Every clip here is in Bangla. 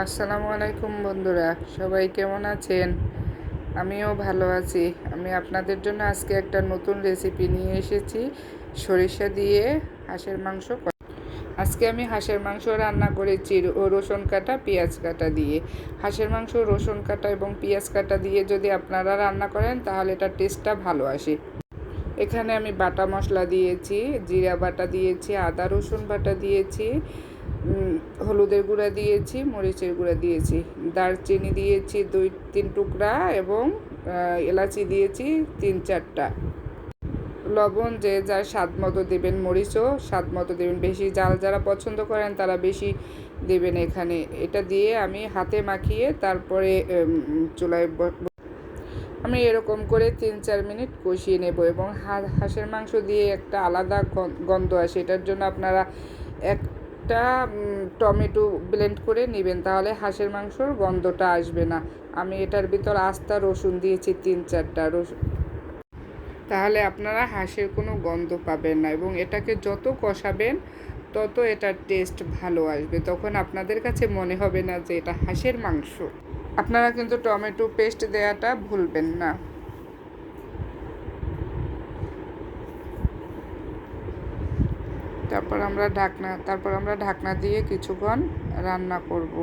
আসসালামু আলাইকুম বন্ধুরা, সবাই কেমন আছেন? আমিও ভালো আছি। আমি আপনাদের জন্য আজকে একটা নতুন রেসিপি নিয়ে এসেছি, সরিষা দিয়ে হাঁসের মাংস আজকে আমি হাঁসের মাংস রান্না করেছি রসুন কাটা, পেঁয়াজ কাটা দিয়ে। হাঁসের মাংস, রসুন কাটা এবং পেঁয়াজ কাটা দিয়ে যদি আপনারা রান্না করেন, তাহলে এটার টেস্টটা ভালো আসে। এখানে আমি বাটা মশলা দিয়েছি, জিরা বাটা দিয়েছি, আদা রসুন বাটা দিয়েছি হলুদের গুঁড়া দিয়েছি, মরিচের গুঁড়া দিয়েছি। দারচিনি দিয়েছি দুই, তিন টুকরা এবং এলাচি দিয়েছি তিন চারটা। লবণ যে যার স্বাদ মতো দেবেন মরিচও, স্বাদ মতো দেবেন। বেশি জাল যারা পছন্দ করেন তারা বেশি দেবেন এখানে। এটা দিয়ে আমি হাতে মাখিয়ে তারপরে চুলায় আমি এরকম করে তিন, চার মিনিট কষিয়ে নেব এবং হাঁসের মাংস দিয়ে একটা আলাদা গন্ধ আসে। এটার জন্য আপনারা একটা টমেটো ব্লেন্ড করে নেবেন, তাহলে হাঁসের মাংসর গন্ধটা আসবে না। আমি এটার ভিতর আস্তা রসুন দিয়েছি, তিন চারটা রসুন তাহলে আপনারা হাঁসের কোনো গন্ধ পাবেন না এবং এটাকে যত কষাবেন, তত এটার টেস্ট ভালো আসবে। তখন আপনাদের কাছে মনে হবে না যে এটা হাঁসের মাংস। আপনারা কিন্তু টমেটো পেস্ট দেওয়াটা ভুলবেন না। তারপর আমরা ঢাকনা, তারপর আমরা ঢাকনা দিয়ে কিছুক্ষণ রান্না করব।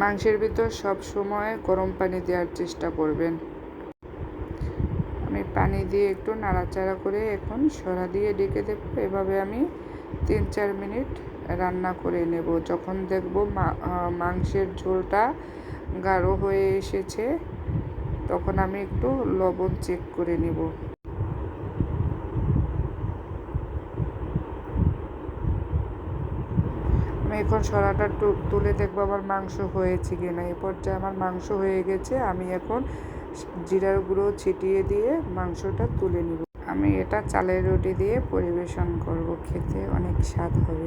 মাংসের ভিতর সব সময় গরম পানি দেওয়ার চেষ্টা করবেন। আমি পানি দিয়ে একটু নাড়াচাড়া করে এখন সরা দিয়ে ডেকে দেবো। এভাবে আমি তিন চার মিনিট রান্না করে নেব। যখন দেখব মাংসের ঝোলটা গাঢ় হয়ে এসেছে তখন আমি একটু লবণ চেক করে নেব। আমি এখন সরাটা তুলে দেখব আমার মাংস হয়েছে কি না এ পর্যায়ে আমার মাংস হয়ে গেছে, আমি এখন জিরার গুঁড়ো ছিটিয়ে দিয়ে মাংসটা তুলে নিব। আমি এটা চালের রুটি দিয়ে পরিবেশন করব, খেতে অনেক স্বাদ হবে।